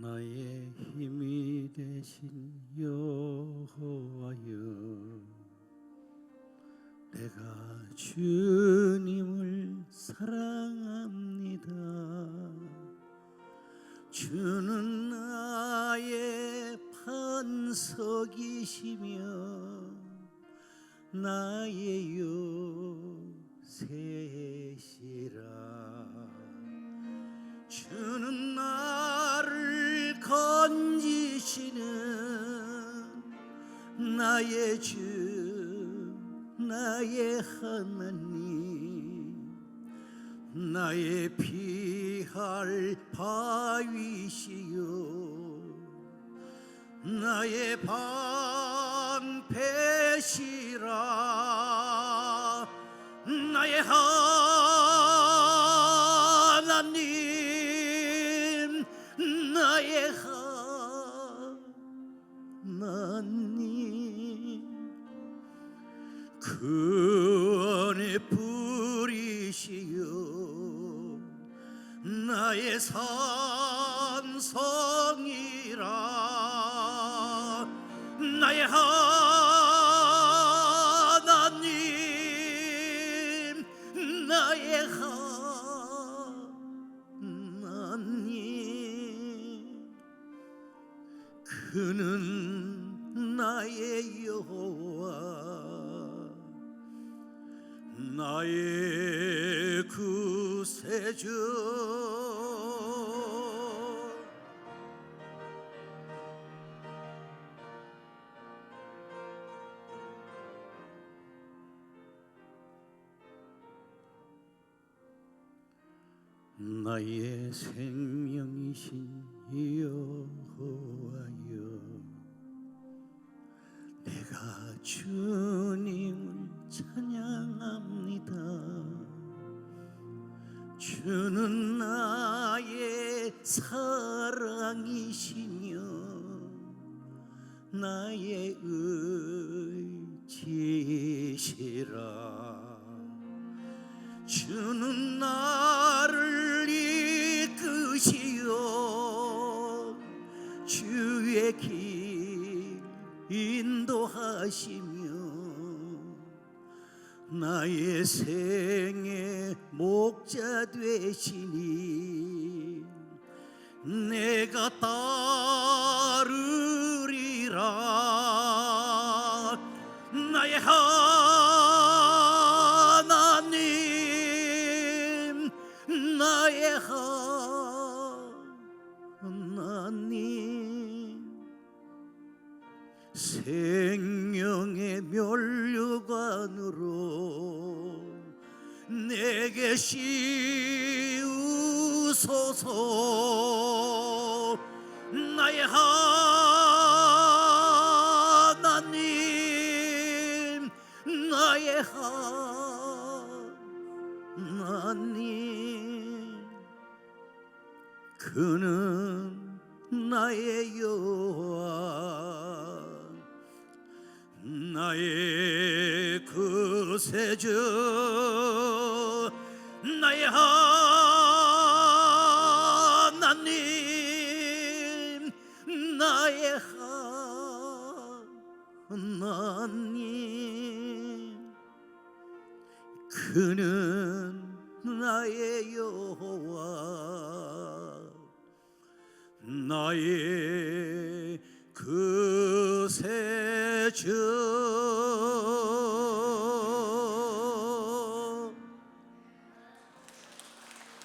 나의 힘이 되신 여호와여 내가 주님을 사랑합니다. 주는 나의 반석이시며 나의 요새시라. 주는 나 나의 주 나의 하나님 나의 피할 바위시요 나의 방패시라 나의 하나님 나의 하나님 그 안에 뿌리시요 나의 산성이라. 나의 하나님 나의 하나님 그는 나의 여호 나의 구세주 나의 생명이신 여호와여 내가 주님을 찬양 주는 나의 사랑이시며 나의 의지시라. 주는 나를 이끄시어 주의 길 인도하시며 나의 생의 목자 되시니 내가 따르리라. 나의 하나님 나의 하나님. 생 내게 씌우소서. 나의 하나님 나의 하나님 그는 나의 여호와. 나의 구세주 나의 하나님 나의 하나님 그는 나의 여호와 나의 구세주